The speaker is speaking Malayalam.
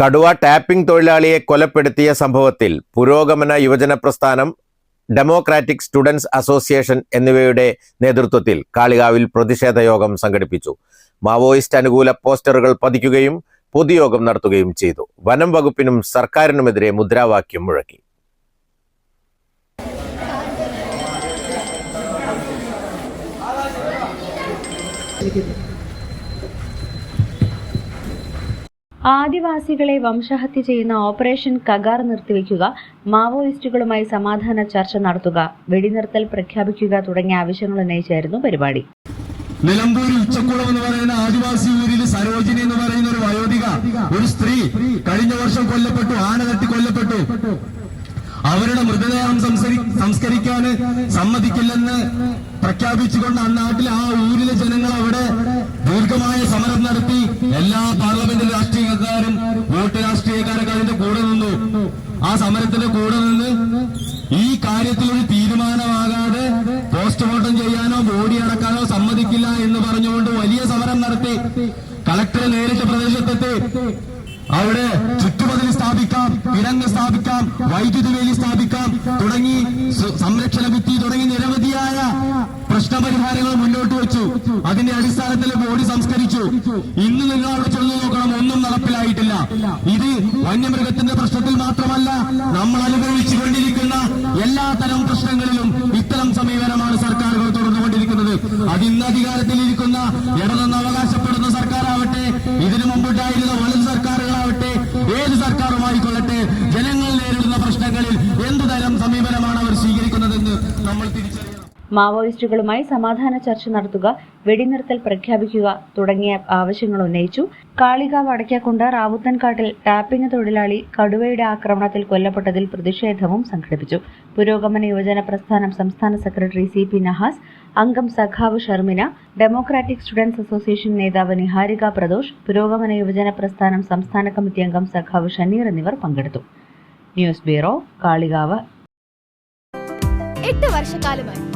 കടുവ ടാപ്പിംഗ് തൊഴിലാളിയെ കൊലപ്പെടുത്തിയ സംഭവത്തിൽ പുരോഗമന യുവജന പ്രസ്ഥാനം ഡെമോക്രാറ്റിക് സ്റ്റുഡൻസ് അസോസിയേഷൻ എന്നിവയുടെ നേതൃത്വത്തിൽ കാളികാവിൽ പ്രതിഷേധ യോഗം സംഘടിപ്പിച്ചു. മാവോയിസ്റ്റ് അനുകൂല പോസ്റ്ററുകൾ പതിക്കുകയും പൊതുയോഗം നടത്തുകയും ചെയ്തു. വനം വകുപ്പിനും സർക്കാരിനുമെതിരെ മുദ്രാവാക്യം മുഴക്കി. ആദിവാസികളെ വംശഹത്യ ചെയ്യുന്ന ഓപ്പറേഷൻ കഗാർ നിർത്തിവെക്കുക മാവോയിസ്റ്റുകളുമായി സമാധാന ചർച്ച നടത്തുക വെടിനിർത്തൽ പ്രഖ്യാപിക്കുക തുടങ്ങിയ ആവശ്യങ്ങൾ ഉന്നയിച്ചായിരുന്നു പരിപാടി. നിലമ്പൂരിൽ ഉച്ചക്കുളം എന്ന് പറയുന്ന ആദിവാസി ഊരിൽ സരോജിനി എന്ന് പറയുന്ന ഒരു വയോധിക ഒരു സ്ത്രീ കഴിഞ്ഞ വർഷം കൊല്ലപ്പെട്ടു ആന തട്ടി കൊല്ലപ്പെട്ടു. അവരുടെ മൃതദേഹം സംസ്കരി സംസ്കരിക്കാൻ സമ്മതിക്കില്ലെന്ന് പ്രഖ്യാപിച്ചുകൊണ്ട് ആ നാട്ടിലെ ആ ഊരിലെ ജനങ്ങൾ അവിടെ എല്ലാ പാർലമെന്റ് രാഷ്ട്രീയക്കാരും വോട്ട് രാഷ്ട്രീയക്കാരൊക്കെ അതിന്റെ കൂടെ നിന്നു. ആ സമരത്തിന്റെ കൂടെ നിന്ന് ഈ കാര്യത്തിൽ ഒരു തീരുമാനമാകാതെ പോസ്റ്റ്മോർട്ടം ചെയ്യാനോ ബോഡി അടക്കാനോ സമ്മതിക്കില്ല എന്ന് പറഞ്ഞുകൊണ്ട് വലിയ സമരം നടത്തി. കളക്ടറെ നേരിട്ട് പ്രദേശത്തെത്തി. അവിടെ ചുറ്റുമതിൽ സ്ഥാപിക്കാം കിടങ്ങ് സ്ഥാപിക്കാം വൈദ്യുതി വേലി സ്ഥാപിക്കാം തുടങ്ങി സംരക്ഷണ ഭിത്തി തുടങ്ങി നിരവധിയായ പ്രശ്നപരിഹാരങ്ങൾ മുന്നോട്ട് വെച്ചു. അതിന്റെ അടിസ്ഥാനത്തിൽ ബോഡി സംസ്കരിച്ചു. ഇന്ന് നിങ്ങൾ ചെന്ന് നോക്കണം ഒന്നും നടപ്പിലായിട്ടില്ല. ഇത് വന്യമൃഗത്തിന്റെ പ്രശ്നത്തിൽ മാത്രമല്ല നമ്മൾ അനുഭവിച്ചുകൊണ്ടിരിക്കുന്ന എല്ലാ തരം പ്രശ്നങ്ങളിലും ഇത്തരം സമീപനമാണ് സർക്കാരുകൾ തുടർന്നുകൊണ്ടിരിക്കുന്നത്. ഇന്ന് അധികാരത്തിലിരിക്കുന്ന ഇടതെന്ന് അവകാശപ്പെടുന്ന സർക്കാരാവട്ടെ ഇതിനു മുമ്പുണ്ടായിരുന്ന വലത് സർക്കാരുകളാവട്ടെ ഏത് സർക്കാരുമായിക്കൊള്ളട്ടെ ജനങ്ങൾ നേരിടുന്ന പ്രശ്നങ്ങളിൽ എന്തു തരം സമീപനമാണ് അവർ സ്വീകരിക്കുന്നതെന്ന് നമ്മൾ തിരിച്ചറിയണം. മാവോയിസ്റ്റുകളുമായി സമാധാന ചർച്ച നടത്തുക വെടിനിർത്തൽ പ്രഖ്യാപിക്കുക തുടങ്ങിയ ആവശ്യങ്ങൾ ഉന്നയിച്ചു. കാളികാവ് അടയ്ക്കാക്കുണ്ട് റാവുത്തൻകാട്ടിൽ ടാപ്പിംഗ് തൊഴിലാളി കടുവയുടെ ആക്രമണത്തിൽ കൊല്ലപ്പെട്ടതിൽ പ്രതിഷേധവും സംഘടിപ്പിച്ചു. പുരോഗമന യുവജന പ്രസ്ഥാനം സംസ്ഥാന സെക്രട്ടറി സി പി നഹാസ് അംഗം സഖാവ് ഷർമിന ഡെമോക്രാറ്റിക് സ്റ്റുഡൻസ് അസോസിയേഷൻ നേതാവ് നിഹാരിക പ്രദോഷ് പുരോഗമന യുവജന പ്രസ്ഥാനം സംസ്ഥാന കമ്മിറ്റി അംഗം സഖാവ് ഷനീർ എന്നിവർ പങ്കെടുത്തു. News bureau Kalikavu. എട്ട് വർഷക്കാലമായി